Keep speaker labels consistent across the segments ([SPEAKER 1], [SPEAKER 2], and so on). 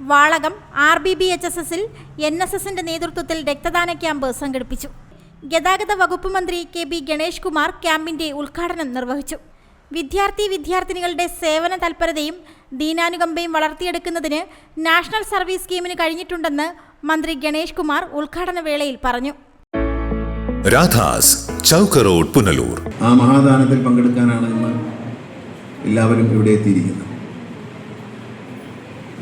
[SPEAKER 1] Valakam R B B H S എസിൽ N S എസിന്റെ നേതൃത്വത്തിൽ രക്തദാന ക്യാമ്പ് സംഘടിപ്പിച്ചു. ഗതാഗത വകുപ്പ് മന്ത്രി കെ ബി ഗണേഷ് കുമാർ ക്യാമ്പിന്റെ ഉദ്ഘാടനം നിർവഹിച്ചു. വിദ്യാർത്ഥി വിദ്യാർത്ഥിനികളുടെ സേവന തൽപരതയും ദീനാനുകമ്പയും വളർത്തിയെടുക്കുന്നതിന് നാഷണൽ സർവീസ് സ്കീമിന് കഴിഞ്ഞിട്ടുണ്ടെന്ന് മന്ത്രി ഗണേഷ് കുമാർ ഉദ്ഘാടന വേളയിൽ പറഞ്ഞു.
[SPEAKER 2] രാധാസ് ചൗക്ക് റോഡ് പുനലൂർ.
[SPEAKER 3] ആ മഹാദാനത്തിൽ പങ്കെടുക്കാനാണ് ഇന്ന് എല്ലാവരും ഇവിടെ എത്തിയിരിക്കുന്നത്.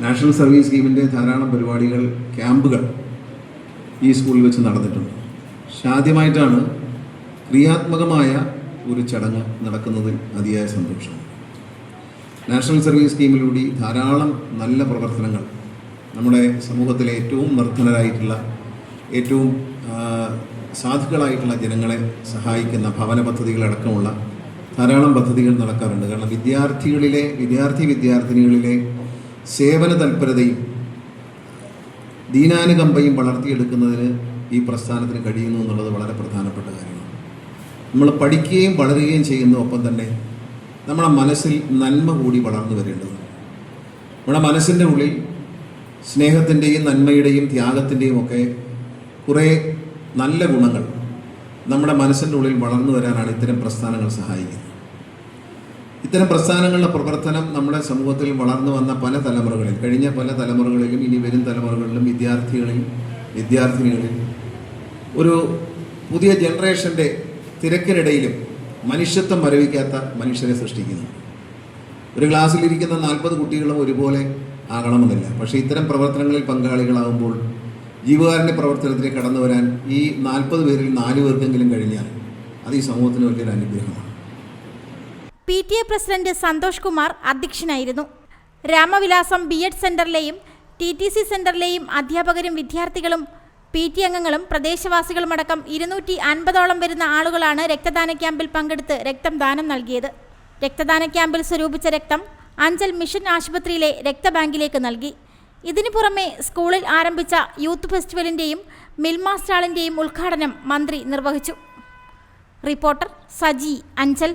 [SPEAKER 3] നാഷണൽ സർവീസ് സ്കീമിന്റെ ധാരാളം പരിപാടികൾ ക്യാമ്പുകൾ ഈ സ്കൂളിൽ വെച്ച് നടന്നിട്ടുണ്ട്. പക്ഷെ ആദ്യമായിട്ടാണ് ക്രിയാത്മകമായ ഒരു ചടങ്ങ് നടക്കുന്നതിൽ അതിയായ സന്തോഷം. നാഷണൽ സർവീസ് സ്കീമിലൂടെ ധാരാളം നല്ല പ്രവർത്തനങ്ങൾ നമ്മുടെ സമൂഹത്തിലെ ഏറ്റവും നിർധനരായിട്ടുള്ള ഏറ്റവും സാധുക്കളായിട്ടുള്ള ജനങ്ങളെ സഹായിക്കുന്ന ഭവന പദ്ധതികളടക്കമുള്ള ധാരാളം പദ്ധതികൾ നടക്കാറുണ്ട്. കാരണം വിദ്യാർത്ഥികളിലെ വിദ്യാർത്ഥി വിദ്യാർത്ഥിനികളിലെ സേവന തൽപരതയും ദീനാനുകമ്പയും വളർത്തിയെടുക്കുന്നതിന് ഈ പ്രസ്ഥാനത്തിന് കഴിയുന്നു എന്നുള്ളത് വളരെ പ്രധാനപ്പെട്ട കാര്യമാണ്. നമ്മൾ പഠിക്കുകയും വളരുകയും ചെയ്യുന്ന ഒപ്പം തന്നെ നമ്മുടെ മനസ്സിൽ നന്മ കൂടി വളർന്നു വരേണ്ടതുണ്ട്. നമ്മുടെ മനസ്സിന്റെ ഉള്ളിൽ സ്നേഹത്തിന്റെയും നന്മയുടെയും ത്യാഗത്തിന്റെയും ഒക്കെ കുറേ നല്ല ഗുണങ്ങൾ നമ്മുടെ മനസ്സിന്റെ ഉള്ളിൽ വളർന്നു വരാനാണ് ഇത്തരം പ്രസ്ഥാനങ്ങൾ സഹായിക്കുന്നത്. ഇത്തരം പ്രസ്ഥാനങ്ങളുടെ പ്രവർത്തനം നമ്മുടെ സമൂഹത്തിൽ വളർന്നു വന്ന പല തലമുറകളിൽ കഴിഞ്ഞ പല തലമുറകളിലും ഇനി വരും തലമുറകളിലും വിദ്യാർത്ഥികളിൽ വിദ്യാർത്ഥിനികളിൽ ഒരു പുതിയ ജനറേഷന്റെ തിരക്കിനിടയിലും മനുഷ്യത്വം വരവിക്കാത്ത മനുഷ്യരെ സൃഷ്ടിക്കുന്നു. ഒരു ക്ലാസ്സിലിരിക്കുന്ന നാൽപ്പത് കുട്ടികളും ഒരുപോലെ ആകണമെന്നില്ല. പക്ഷേ ഇത്തരം പ്രവർത്തനങ്ങളിൽ പങ്കാളികളാകുമ്പോൾ ജീവകാരന്റെ പ്രവർത്തനത്തിലേക്ക് കടന്നു വരാൻ ഈ നാൽപ്പത് പേരിൽ നാല് പേർക്കെങ്കിലും കഴിഞ്ഞാൽ അത് ഈ സമൂഹത്തിന് വലിയൊരു അനുഗ്രഹമാണ്.
[SPEAKER 1] P T A president Santhosh Kumar അധ്യക്ഷനായിരുന്നു. രാമവിലാസം ബി എഡ് സെന്ററിലെയും ടി ടി സി സെന്ററിലെയും അധ്യാപകരും വിദ്യാർത്ഥികളും പി ടി അംഗങ്ങളും പ്രദേശവാസികളുമടക്കം ഇരുന്നൂറ്റി അൻപതോളം വരുന്ന ആളുകളാണ് രക്തദാന ക്യാമ്പിൽ പങ്കെടുത്ത് രക്തം ദാനം നൽകിയത്. രക്തദാന ക്യാമ്പിൽ സ്വരൂപിച്ച രക്തം അഞ്ചൽ മിഷൻ ആശുപത്രിയിലെ രക്തബാങ്കിലേക്ക് നൽകി. ഇതിനു പുറമെ സ്കൂളിൽ ആരംഭിച്ച യൂത്ത് ഫെസ്റ്റിവലിന്റെയും മിൽമ സ്റ്റാളിന്റെയും ഉദ്ഘാടനം മന്ത്രി നിർവഹിച്ചു. റിപ്പോർട്ടർ സജി അഞ്ചൽ.